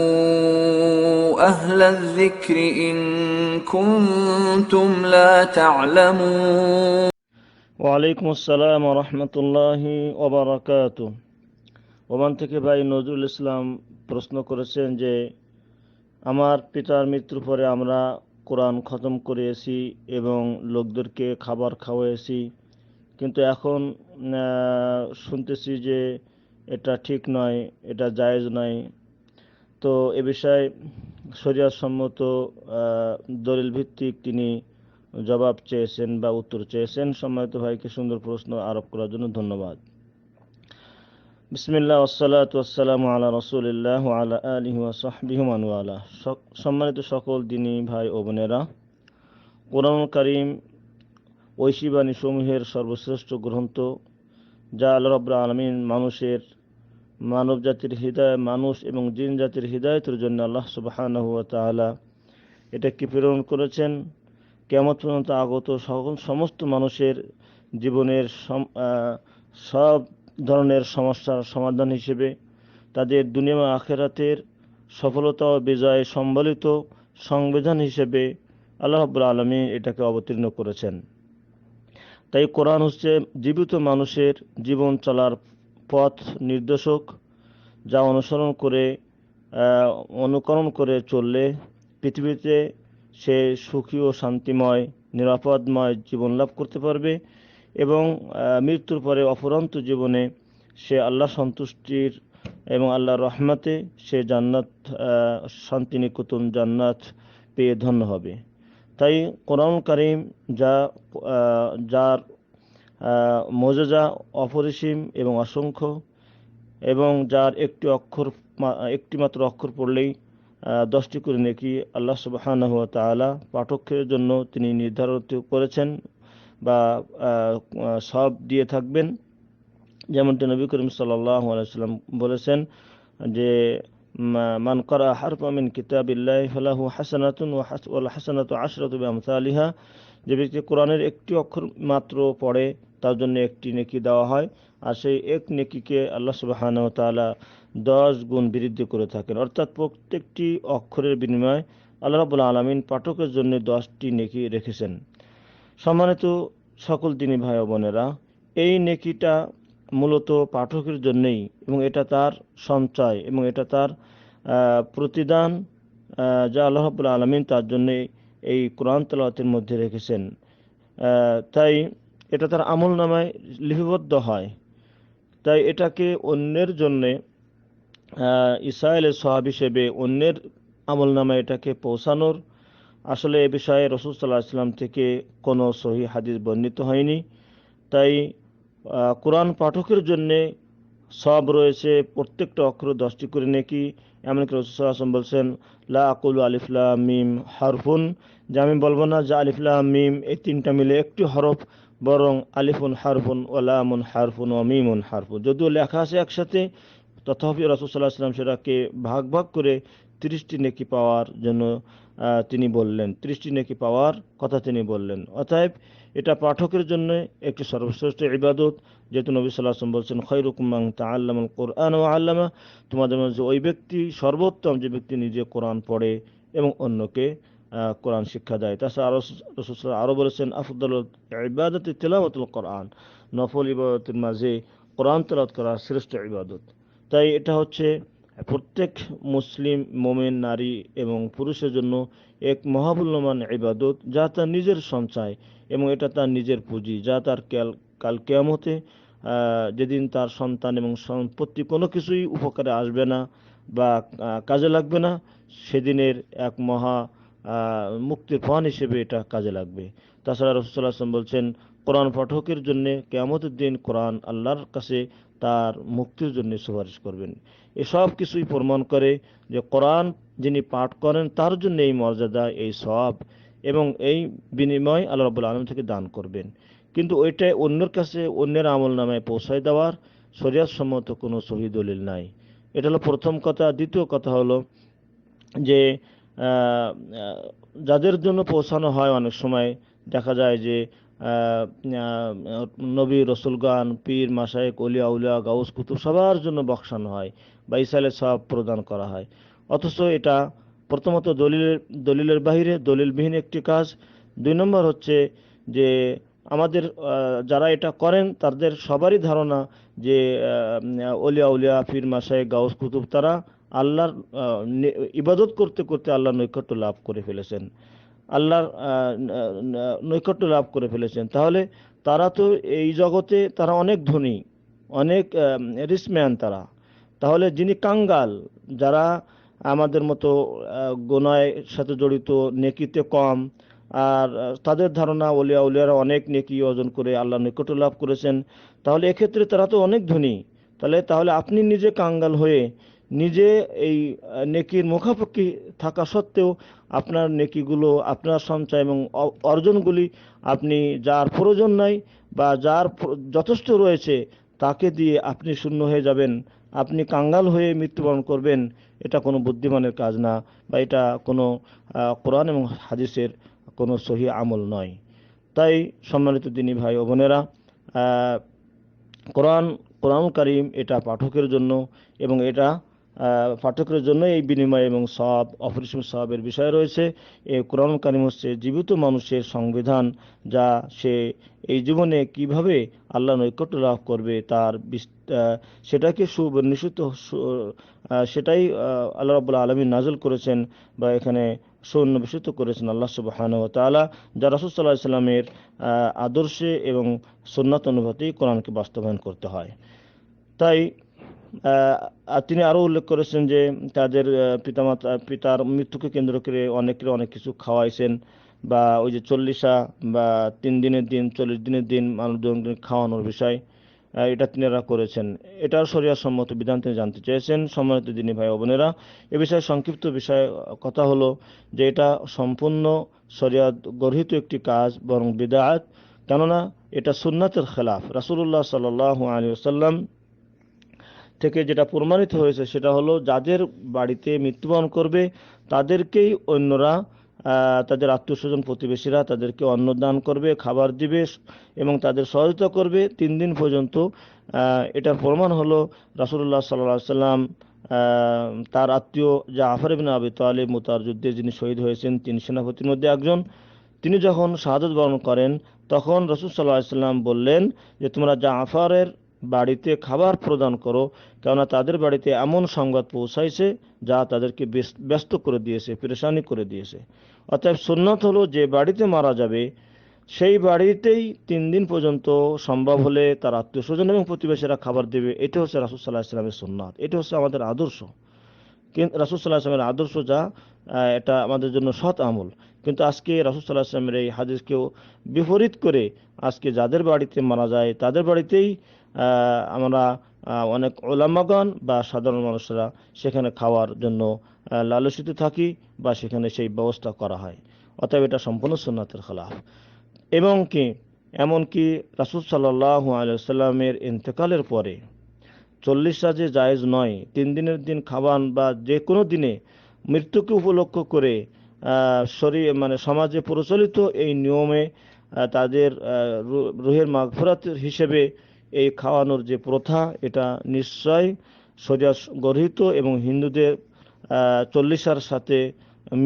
فاسألوا أهل الذكر إن كنتم لا تعلمون ওয়ালাইকুম আসসালাম রহমতুল্লাহি ওবরাকাত ওমান থেকে ভাই নজরুল ইসলাম প্রশ্ন করেছেন যে আমার পিতার মৃত্যুর পরে আমরা কোরআন খতম করিয়েছি এবং লোকদেরকে খাবার খাওয়াইছি কিন্তু এখন আহ, শুনতেছি যে এটা ঠিক নয় এটা জায়েজ নয়। তো এ বিষয়ে আহ, দলিল ভিত্তিক তিনি জবাব চেয়েছেন বা উত্তর চেয়েছেন। সম্মানিত ভাইকে সুন্দর প্রশ্ন আরোপ করার জন্য ধন্যবাদ। বিসমিল্লাহ ওসালাত ওয়াসালাম আলা রসুলিল্লাহ আলা আলিহি সম্মানিত সকল দিনী ভাই ও বোনেরা কোরআন কারিম ঐশী বাণী সমূহের সর্বশ্রেষ্ঠ গ্রন্থ যা আল্লাহ রব্রা আলমিন মানুষের মানব জাতির হৃদয়, মানুষ এবং জিন জাতির হৃদায়তের জন্য আল্লাহ সুবাহানহু তাআলা এটাকে প্রেরণ করেছেন? কেমন পর্যন্ত আগত সমস্ত মানুষের জীবনের সব ধরনের সমস্যার সমাধান হিসেবে তাদের দুনিয়া আখেরাতের সফলতা ও বিজয় সম্বলিত সংবিধান হিসেবে আল্লাহ রাব্বুল আলমী এটাকে অবতীর্ণ করেছেন। তাই কোরআন হচ্ছে জীবিত মানুষের জীবন চলার পথ নির্দেশক, যা অনুসরণ করে অনুকরণ করে চললে পৃথিবীতে সে সুখী ও শান্তিময়, নিরাপদময় জীবন লাভ করতে পারবে এবং মৃত্যুর পরে অফুরন্ত জীবনে সে আল্লাহ সন্তুষ্টির এবং আল্লাহর রহমতে সে জান্নাত শান্তিনিকেতন জান্নাত পেয়ে ধন্য হবে। তাই কোরআন কারিম যা যার মজেজা অপরিসীম এবং অসংখ্য এবং যার একটি অক্ষর একটি মাত্র অক্ষর পড়লেই দশটি করে নেকি আল্লাহ সুবহানাহু ওয়া তাআলা পাঠকের জন্য তিনি নির্ধারিত করেছেন বা সব দিয়ে থাকবেন। যেমনটি নবী করিম সাল্লাল্লাহু আলাইহি সাল্লাম বলেছেন যে মান করা হারফা মিন কিতাবিল্লাহি ফালাহু হাসানাতুন ওয়া হাস- ওয়াল হাসানাতু আশরাতু বিআমসালিহা। যে ব্যক্তি কোরআনের একটি অক্ষর মাত্র পড়ে, তার জন্য একটি নেকি দেওয়া হয়, আর সেই এক নেকিকে আল্লাহ সুবহানাহু ওয়া তাআলা দশ গুণ বৃদ্ধি করে থাকেন। অর্থাৎ প্রত্যেকটি অক্ষরের বিনিময়ে আল্লাহ রাব্বুল আলামিন পাঠকের জন্য দশটি নেকি রেখেছেন। সম্মানিত সকল দিনী ভাই বোনেরা, এই নেকিটা মূলত পাঠকের জন্যই এবং এটা তার সঞ্চয় এবং এটা তার প্রতিদান যা আল্লাহ রাব্বুল আলামিন তার জন্য এই কোরআন তেলাওয়াতের মধ্যে রেখেছেন। তাই এটা তার আমল নামায় লিপিবদ্ধ হয়। তাই এটাকে অন্যের জন্যে ইসরায়েলের সহাব হিসেবে অন্যের আমল নামে এটাকে পৌঁছানোর আসলে এ বিষয়ে রসুল সাল্লাহ ইসলাম থেকে কোনো সহি হাদিস বর্ণিত হয়নি। তাই কোরআন পাঠকের জন্যে সব রয়েছে, প্রত্যেকটা অক্ষর দশটি করে নেকি। এমনকি রসুল সাল্লাহ বলছেন, লা আকুল আলিফলা মিম হারফুন। যে আমি বলব না যে আলিফলা মিম, এই তিনটা মিলে একটি হরফ, বরং আলিফুন হারফুন ও লামুন হারফুন ও মিমুন হারফুন। যদিও লেখা আছে একসাথে, তথাপি রসুল্লাহ আসলাম সেটাকে ভাগ ভাগ করে তিরিশটি নেকি পাওয়ার জন্য তিনি বললেন। তিরিশটি নেকি পাওয়ার কথা তিনি বললেন। অতএব এটা পাঠকের জন্য একটি সর্বশ্রেষ্ঠ ইবাদত, যেহেতু নবী সাল্লাহ আসলাম বলছেন খৈরুকুমাং তা আল্লামুল কোরআন ও আল্লামা। তোমাদের মধ্যে ওই ব্যক্তি সর্বোত্তম, যে ব্যক্তি নিজে কোরআন পড়ে এবং অন্যকে কোরআন শিক্ষা দেয়। তাছাড়া আরও রসুল আরও বলেছেন, আফদল ইবাদত তেলাওয়াতুল কোরআন। নফল ইবাদতের মাঝে কোরআন তেলাওয়াত করা শ্রেষ্ঠ ইবাদত। তাই এটা হচ্ছে প্রত্যেক মুসলিম, মোমেন, নারী এবং পুরুষের জন্য এক মহামূল্যমান ইবাদত, যা তার নিজের সঞ্চয়। এবং এটা তার নিজের পুঁজি, যা তার কাল কাল কেয়ামতে যেদিন তার সন্তান এবং সম্পত্তি কোনো কিছুই উপকারে আসবে না বা কাজে লাগবে না, সেদিনের এক মহা মুক্তির প্রমাণ হিসেবে এটা কাজে লাগবে। তাছাড়া রসুল্লাহ আসলাম বলছেন, কোরআন পাঠকের জন্য কেয়ামতের দিন কোরআন আল্লাহর কাছে তার মুক্তির জন্য সুপারিশ করবেন। এসব কিছুই প্রমাণ করে যে কোরআন যিনি পাঠ করেন, তার জন্য এই মর্যাদা, এই সব এবং এই বিনিময় আল্লাহ রাবুল আলম থেকে দান করবেন। কিন্তু ওইটাই অন্যের কাছে, অন্যের আমল নামে পৌঁছায় দেওয়ার শরিয়াত সম্মত কোনো সহি দলিল নাই। এটা হলো প্রথম কথা। দ্বিতীয় কথা হলো যে যাদের জন্য পৌঁছানো হয় অনেক সময় দেখা যায় যে নবী রসুলগান পীর মাসায়েক অলিয়া উলিয়া, গাউস, কুতুব সবার জন্য বকসানো হয় বা ইসালে সব প্রদান করা হয়। অথচ এটা প্রথমত দলিলের দলিলের বাহিরে দলিলবিহীন একটি কাজ। দুই নম্বর হচ্ছে যে আমাদের যারা এটা করেন, তাদের সবারই ধারণা যে অলিয়া, উলিয়া, পীর মাসায়েক গাউস কুতুব, তারা আল্লাহর ইবাদত করতে করতে আল্লাহর নৈকট্য লাভ করে ফেলেছেন। আল্লাহর নৈকট্য লাভ করে ফেলেছেন। তাহলে তারা তো এই জগতে, তারা অনেক ধনী, অনেক রিসম্যান তারা। তাহলে যিনি কাঙ্গাল, যারা আমাদের মতো গোনায় সাথে জড়িত, নেকিতে কম, আর তাদের ধারণা ওলিয়া উলিয়ারা অনেক নেকি অর্জন করে আল্লাহ নিকট লাভ করেছেন। তাহলে এক্ষেত্রে তারা তো অনেক ধনী। তাহলে তাহলে আপনি নিজে কাঙ্গাল হয়ে নিজে এই নেকির মুখাপেক্ষি থাকা সত্ত্বেও আপনার নেকিগুলো, আপনার সঞ্চয় এবং অর্জনগুলি আপনি যার প্রয়োজন নাই বা যার যথেষ্ট রয়েছে, তাকে দিয়ে আপনি শূন্য হয়ে যাবেন। আপনি কাঙ্গাল হয়ে মৃত্যুবরণ করবেন, এটা কোনো বুদ্ধিমানের কাজ না বা এটা কোনো কোরআন এবং হাদিসের কোনো সহি আমল নয়। তাই সম্মানিত দিনী ভাই ও বোনেরা কোরআন কোরআন করিম এটা পাঠকের জন্য এবং এটা পাঠকের জন্য এই বিনিময় এবং সব অপরিসীম সবের বিষয় রয়েছে। এই কোরআন কারিম হচ্ছে জীবিত মানুষের সংবিধান, যা সে এই জীবনে কীভাবে আল্লাহ নৈকট্য লাভ করবে তার সেটাকে সুবর্ণিত সেটাই আল্লাহ রাবুল্লাহ আলমী নাজল করেছেন বা এখানে সুন্নবিষিত করেছেন আল্লাহ সুবাহান ও তালা যা রাসুল সাল্লাহ সাল্লামের আদর্শে এবং সুন্নাত অনুভূতি কোরআনকে বাস্তবায়ন করতে হয়। তাই তিনি আরও উল্লেখ করেছেন যে তাদের পিতামাতা, পিতার মৃত্যুকে কেন্দ্র করে অনেকের অনেক কিছু খাওয়াইছেন বা ওই যে চল্লিশা বা তিন দিনের দিন, চল্লিশ দিনের দিন মানুষজনকে খাওয়ানোর বিষয় এটা তিনারা করেছেন। এটার শরিয়া সম্মত বিধান তিনি জানতে চেয়েছেন, সম্মানিত দিনী ভাই বোনেরা। এ বিষয়ে সংক্ষিপ্ত বিষয় কথা হলো যে এটা সম্পূর্ণ শরিয়াত গর্হিত একটি কাজ, বরং বিদাত, কেননা এটা সুন্নাতের খেলাফ। রাসূলুল্লাহ সাল্লাল্লাহু আলাইহি ওয়াসাল্লাম থেকে যেটা প্রমাণিত হয়েছে সেটা হলো যাদের বাড়িতে মৃত্যুবরণ করবে, তাদেরকেই অন্যরা তাদের আত্মীয় স্বজন প্রতিবেশীরা তাদেরকে অন্ন দান করবে, খাবার দিবে এবং তাদের সহযোগিতা করবে। তিন দিন পর্যন্ত এটার প্রমাণ হলো রাসূলুল্লাহ সাল্লাহ সাল্লাম তার আত্মীয় যা ইবিন আবি তালিব মুতার যুদ্ধে যিনি শহীদ হয়েছেন, তিন সেনাপতির মধ্যে একজন। তিনি যখন শাহাদত বরণ করেন, তখন রসুল সাল্লাহ সাল্লাম বললেন যে, তোমরা জাফারের বাড়িতে খাবার প্রদান করো, কেননা তাদের বাড়িতে এমন সংবাদ পৌঁছাইছে যা তাদেরকে ব্যস্ত করে দিয়েছে, পেরেশানি করে দিয়েছে। অতএব সুন্নত হলো যে বাড়িতে মারা যাবে, সেই বাড়িতেই তিন দিন পর্যন্ত সম্ভব হলে তার আত্মীয় স্বজন এবং প্রতিবেশীরা খাবার দেবে। এটা হচ্ছে রাসুল সাল্লাহ ইসলামের সুন্নাত। এটা হচ্ছে আমাদের আদর্শ। রাসুল সাল্লাহ আসলামের আদর্শ যা এটা আমাদের জন্য সৎ আমল। কিন্তু আজকে রাসুল সাল্লাহ আসলামের এই হাদিসকেও বিপরীত করে আজকে যাদের বাড়িতে মারা যায়, তাদের বাড়িতেই আমরা অনেক ওলামাগণ বা সাধারণ মানুষরা সেখানে খাওয়ার জন্য লালসিত থাকি বা সেখানে সেই ব্যবস্থা করা হয়। অতএব এটা সম্পূর্ণ সুন্নাতের খেলাফ। এবং কি, এমনকি রাসুল সাল্লাহ আলাইসাল্লামের ইন্তেকালের পরে চল্লিশটা যে জায়েজ নয়, তিন দিনের দিন খাবান বা যে কোনো দিনে মৃত্যুকে উপলক্ষ করে শরী মানে সমাজে প্রচলিত এই নিয়মে তাদের রুহের মাগফরাত হিসেবে এই খাওয়ানোর যে প্রথা, এটা নিশ্চয় সোজা গর্হিত এবং হিন্দুদের চল্লিশার সাথে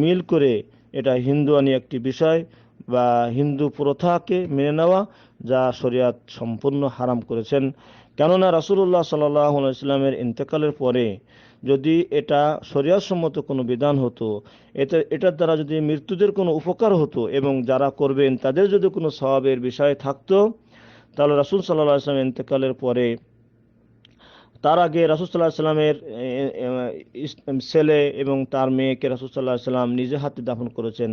মিল করে এটা হিন্দুয়ানি একটি বিষয় বা হিন্দু প্রথাকে মেনে নেওয়া যা শরিয়াত সম্পূর্ণ হারাম করেছেন। কেননা রাসূলুল্লাহ সাল্লাহ ইসলামের ইন্তেকালের পরে যদি এটা শরিয়াসম্মত কোনো বিধান হতো, এতে, এটার দ্বারা যদি মৃত্যুদের কোনো উপকার হতো এবং যারা করবেন তাদের যদি কোনো স্বভাবের বিষয় থাকতো, তাহলে রাসুল সাল্লাহ ইসলাম ইন্তেকালের পরে তার আগে রাসূল সাল্লাহ সাল্লামের ছেলে এবং তার মেয়েকে রাসূল সাল্লাহ সাল্লাম নিজে হাতে দাফন করেছেন।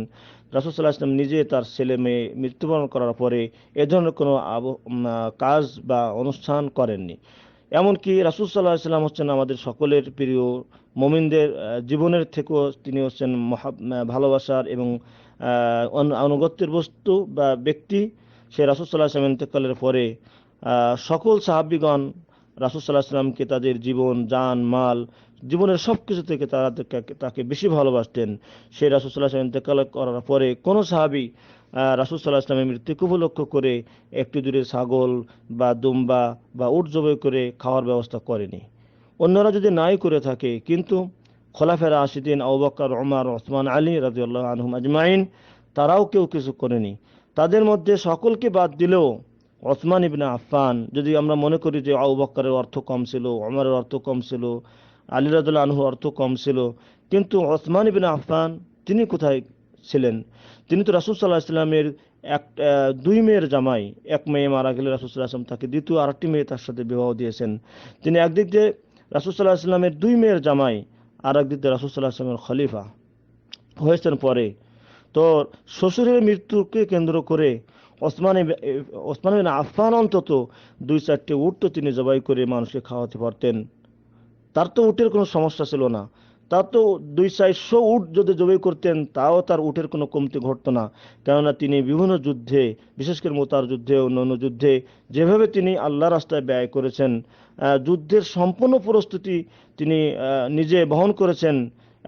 রাসূল সাল্লাহ আসলাম নিজে তার ছেলে মেয়ে মৃত্যুবরণ করার পরে এ ধরনের কোনো কাজ বা অনুষ্ঠান করেননি। এমনকি রাসূল সাল্লাহ সাল্লাম হচ্ছেন আমাদের সকলের প্রিয় মোমিনদের জীবনের থেকেও তিনি হচ্ছেন ভালোবাসার এবং আনুগত্যের বস্তু বা ব্যক্তি। সে রাসূল সাল্লাহ সাল্লাম ইন্তেকালের পরে সকল সাহাবিগণ রাসূল সাল্লাহ সাল্লামকে তাদের জীবন যান মাল, জীবনের সব কিছু থেকে তারা তাকে- বেশি ভালোবাসতেন। সেই রাসুসাল্লাহ আসলাম ইন্তেকাল করার পরে কোনো সাহাবি রাসুল সাল্লাহ আসলামের মৃত্যুকে উপলক্ষ করে একটু দূরে ছাগল বা দুম্বা বা উট জবাই করে খাওয়ার ব্যবস্থা করেনি। অন্যরা যদি নাই করে থাকে, কিন্তু খোলাফেরা আশিদিন আউবাক্কর ওমর ওসমান, আলী রাজিউল্লাহ আনহুম আজমাইন, তারাও কেউ কিছু করেনি। তাদের মধ্যে সকলকে বাদ দিলেও ওসমান ইবনে আফফান, যদি আমরা মনে করি যে বক্করের অর্থ কম ছিল ওমরের অর্থ কম ছিল, আলী রাজুল্লাহ আনহুর অর্থ কম ছিল, কিন্তু ওসমান ইবনে আফফান তিনি কোথায় ছিলেন? তিনি তো রাসুল সাল্লাহ ইসলামের এক দুই মেয়ের জামাই। এক মেয়ে মারা গেলে রাসুল সাল্লাহ আসলাম তাকে দ্বিতীয় আরেকটি মেয়ে তার সাথে বিবাহ দিয়েছেন। তিনি একদিক দিয়ে রাসুল সাল্লাহ ইসলামের দুই মেয়ের জামাই আর একদিক দিয়ে রাসুল সাল্লাহ আসলামের খলিফা হয়েছেন পরে। তো শ্বশুরের মৃত্যুকে কেন্দ্র করে ওসমান ওসমান বিন আফফান অন্তত দুই চারটে উট তো তিনি জবাই করে মানুষকে খাওয়াতে পারতেন। তার তো উটের কোনো সমস্যা ছিল না। তার তো দুই চারশো উট যদি জবাই করতেন, তাও তার উটের কোনো কমতি ঘটতো না। কেননা তিনি বিভিন্ন যুদ্ধে, বিশেষ করে মোতার যুদ্ধে, অন্যান্য যুদ্ধে, যেভাবে তিনি আল্লাহ রাস্তায় ব্যয় করেছেন যুদ্ধের সম্পূর্ণ প্রস্তুতি তিনি নিজে বহন করেছেন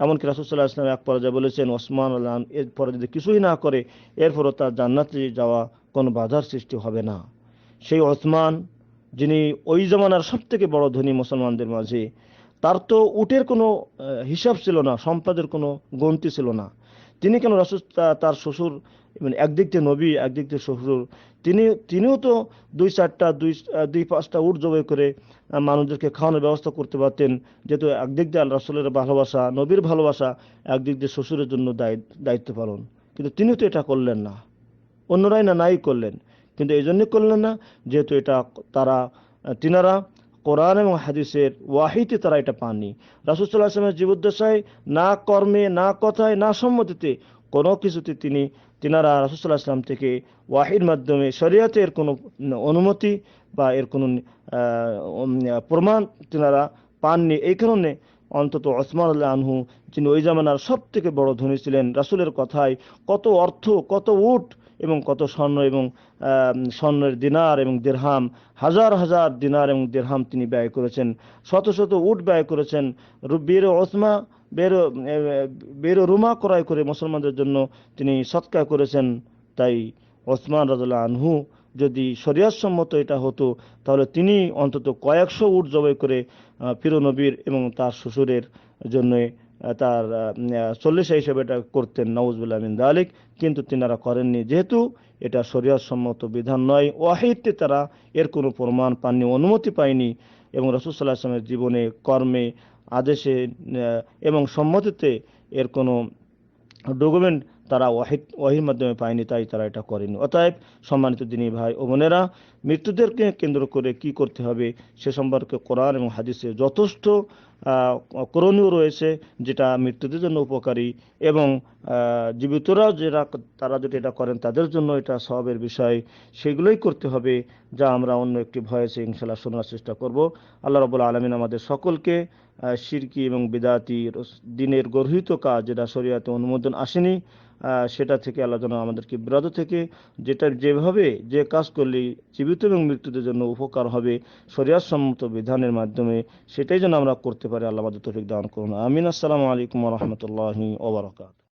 এমনকি রাসুসাল্লাহ ইসলাম এক পর্যায়ে বলেছেন, ওসমান আল্লাহ এরপরে যদি কিছুই না করে, এরপরও তার জান্নাতে যাওয়া কোনো বাধার সৃষ্টি হবে না। সেই ওসমান, যিনি ওই জমানার সব থেকে বড় ধনী মুসলমানদের মাঝে, তার তো উটের কোনো হিসাব ছিল না, সম্পদের কোনো গন্তি ছিল না। তিনি কেন রাসুল তার শ্বশুর মানে একদিক দিয়ে নবী, একদিক দিয়ে শ্বশুর। তিনি, তিনিও তো দুই চারটা, দুই দুই পাঁচটা উট জবাই করে মানুষদেরকে খাওয়ানোর ব্যবস্থা করতে পারতেন। যেহেতু একদিক দিয়ে আল্লাহ রসুলের ভালোবাসা, নবীর ভালোবাসা, একদিক দিয়ে শ্বশুরের জন্য দায়ি- দায়িত্ব পালন। কিন্তু তিনি তো এটা করলেন না। অন্যরাই না নাই করলেন। কিন্তু এই জন্যই করলেন না, যেহেতু এটা তারা তিনারা কোরআন এবং হাদিসের ওয়াহিতে তারা এটা পাননি। রাসুসাল্লাহ আসলামের জীবদ্দশায় না কর্মে, না কথায়, না সম্মতিতে কোনো কিছুতে তিনি তিনারা রাসুসাল্লাহ আসলাম থেকে ওয়াহির মাধ্যমে শরিয়াতের কোনো অনুমতি বা এর কোনো প্রমাণ তিনারা পাননি। এই কারণে অন্তত ওসমান আল্লাহ আনহু, যিনি ওই জামানার সব থেকে বড় ধনী ছিলেন, রাসুলের কথায় কত অর্থ, কত উট এবং কত স্বর্ণ এবং স্বর্ণের দিনার এবং দেড়হাম, হাজার হাজার দিনার এবং দেড়হাম তিনি ব্যয় করেছেন, শত শত উট ব্যয় করেছেন। রু- বীর ওসমা বের বের রুমা ক্রয় করে মুসলমানদের জন্য তিনি সৎকার করেছেন। তাই ওসমান রাজুল্লাহ আনহু যদি শরিয়াতসম্মত এটা হতো তাহলে তিনি অন্তত কয়েকশো উট জবাই করে আহ, প্রিয় নবীর এবং তার শ্বশুরের জন্য তার চল্লিশ হিসেবে এটা করতেন নওয়াজবুল্লাহ মিন দালিক। কিন্তু তিনারা করেননি যেহেতু এটা শরিয়াতসম্মত বিধান নয়। ওয়াহিদতে তারা এর কোনো প্রমাণ পাননি অনুমতি পায়নি। এবং রসুল্লাহ আসলামের জীবনে কর্মে, আদেশে এবং সম্মতিতে এর কোনো ডকুমেন্ট তারা ওয়াহিদ ওয়াহির মাধ্যমে পায়নি, তাই তারা এটা করেনি। অতএব সম্মানিত দিনী ভাই ও বোনেরা, মৃত্যুদেরকে কেন্দ্র করে কি করতে হবে সে সম্পর্কে কোরআন এবং হাদিসে যথেষ্ট করণীয় রয়েছে যেটা মৃত্যুদের জন্য উপকারী এবং জীবিতরাও যারা তারা যদি এটা করেন তাদের জন্য এটা সবের বিষয়। সেগুলোই করতে হবে যা আমরা অন্য একটি ভয়েসে ইনশাল্লাহ শোনার চেষ্টা করব। আল্লাহ রবুল আলমিন আমাদের সকলকে শিরকি এবং বিদাতি দিনের গর্হিত কাজ যেটা শরীয়তে অনুমোদন আসেনি সেটা থেকে আল্লাহ যেন আমাদেরকে বিরত থেকে যেটা যেভাবে যে কাজ করলে জীবিত এবং মৃত্যুদের জন্য উপকার হবে সরিয়াসম্মত বিধানের মাধ্যমে সেটাই যেন আমরা করতে পারি, আল্লাহ তৌফিক দান করুন। আমিন। আসসালামু আলাইকুম রহমতুল্লাহি ওবরাকাত